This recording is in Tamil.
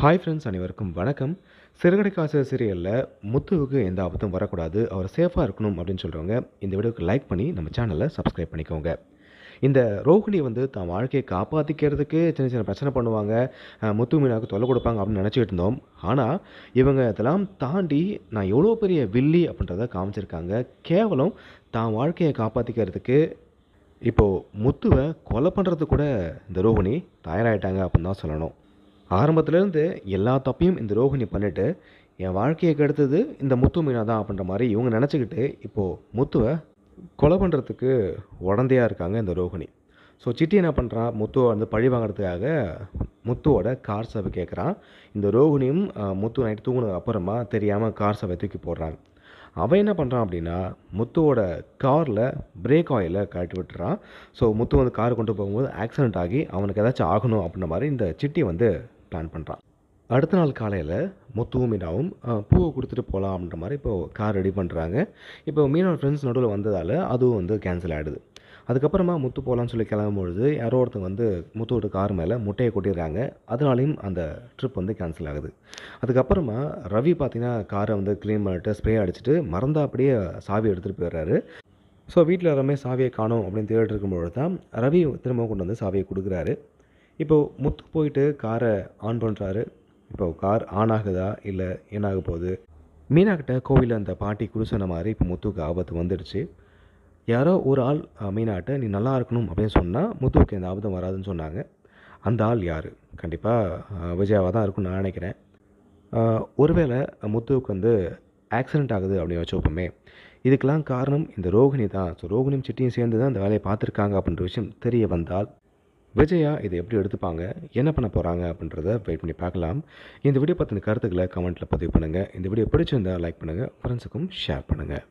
ஹாய் ஃப்ரெண்ட்ஸ் அனைவருக்கும் வணக்கம். சிறுகடை காசு சீரியலில் முத்துவுக்கு எந்த ஆபத்தும் வரக்கூடாது. அவர் சேஃபாக இருக்கணும் அப்படின்னு சொல்கிறவங்க இந்த வீடியோக்கு லைக் பண்ணி நம்ம சேனலை சப்ஸ்கிரைப் பண்ணிக்கோங்க. இந்த ரோஹிணி வந்து தான் வாழ்க்கையை காப்பாற்றிக்கிறதுக்கு சின்ன சின்ன பிரச்சனை பண்ணுவாங்க. முத்து மீனாவுக்கு தொல்லை கொடுப்பாங்க அப்படின்னு நினச்சிக்கிட்டு இருந்தோம். ஆனால் இவங்க இதெல்லாம் தாண்டி நான் எவ்வளோ பெரிய வில்லி அப்படின்றத காமிச்சிருக்காங்க. கேவலம் தான் வாழ்க்கையை காப்பாற்றிக்கிறதுக்கு இப்போது முத்துவை கொலை பண்ணுறது கூட இந்த ரோஹிணி தயாராகிட்டாங்க அப்படின்னு தான் சொல்லணும். ஆரம்பத்துலேருந்து எல்லா தப்பையும் இந்த ரோஹிணி பண்ணிவிட்டு என் வாழ்க்கையை கெடுத்தது இந்த முத்து மீனா தான் அப்படின்ற மாதிரி இவங்க நினச்சிக்கிட்டு இப்போது முத்துவை கொலை பண்ணுறதுக்கு உடந்தையாக இருக்காங்க இந்த ரோஹிணி ஸோ சிட்டி என்ன பண்ணுறான் முத்துவை வந்து பழி வாங்குறதுக்காக முத்துவோட கார் சபை கேட்குறான் இந்த ரோஹிணியும் முத்து நைட்டு தூங்கினதுக்கு அப்புறமா தெரியாமல் கார் சபை தூக்கி போடுறாங்க. அவன் என்ன பண்ணுறான் அப்படின்னா முத்துவோட காரில் பிரேக் ஆயிலை கழட்டி விட்டுறான். ஸோ முத்து வந்து கார் கொண்டு போகும்போது ஆக்சிடென்ட் ஆகி அவனுக்கு ஏதாச்சும் ஆகணும் அப்படின்ற மாதிரி இந்த சிட்டி வந்து பிளான் பண்ணுறான் அடுத்த நாள் காலையில் முத்துவும் மீனாவும் பூவை கொடுத்துட்டு போகலாம் அப்படின்ற மாதிரி இப்போது கார் ரெடி பண்ணுறாங்க இப்போ மீனோட ஃப்ரெண்ட்ஸ் நடுவில் வந்ததால் அதுவும் வந்து கேன்சல் ஆகிடுது அதுக்கப்புறமா முத்து போகலான்னு சொல்லி கிளம்பும்பொழுது யாரோ ஒருத்தங்க வந்து முத்துவோட கார் மேலே முட்டையை கொட்டிடுறாங்க. அதனாலையும் அந்த ட்ரிப் வந்து கேன்சல் ஆகுது. அதுக்கப்புறமா ரவி பார்த்திங்கன்னா காரை வந்து க்ளீன் பண்ணிட்டு ஸ்ப்ரே அடிச்சுட்டு மறந்தா அப்படியே சாவி எடுத்துகிட்டு போயிடுறாரு. ஸோ வீட்டில் எல்லாமே சாவியை காணும் அப்படின்னு தேடிட்டு இருக்கும்பொழுது தான் ரவி திரும்ப கொண்டு வந்து சாவியை கொடுக்குறாரு. இப்போது முத்து போயிட்டு காரை ஆன் பண்ணுறாரு இப்போ கார் ஆன் ஆகுதா? இல்லை என்ன ஆக போகுது? மீனாக்கிட்ட கோவிலில் அந்த பாட்டி குடிசன மாதிரி இப்போ முத்துவுக்கு ஆபத்து வந்துடுச்சு. யாரோ ஒரு ஆள் மீனாட்ட நீ நல்லா இருக்கணும் அப்படின்னு சொன்னால் முத்துவுக்கு எந்த ஆபத்தும் வராதுன்னு சொன்னாங்க. அந்த ஆள் யார்? கண்டிப்பாக விஜயாவாக தான் இருக்கும்னு நான் நினைக்கிறேன். ஒருவேளை முத்துவுக்கு வந்து ஆக்சிடென்ட் ஆகுது அப்படின்னு வச்சுப்போமே இதுக்கெல்லாம் காரணம் இந்த ரோகிணி தான். ஸோ ரோகிணியும் சிட்டியும் சேர்ந்து தான் இந்த வேலையை பார்த்துருக்காங்க அப்படின்ற விஷயம் தெரிய வந்தால் விஜயா இதை எப்படி எடுத்துப்பாங்க? என்ன பண்ண போகிறாங்க அப்படின்றத வெயிட் பண்ணி பார்க்கலாம். இந்த வீடியோ பற்றின கருத்துக்களை கமெண்ட்டில் பதிவு பண்ணுங்கள் இந்த வீடியோ பிடிச்சிருந்தால் லைக் பண்ணுங்கள் ஃப்ரெண்ட்ஸுக்கும் ஷேர் பண்ணுங்கள்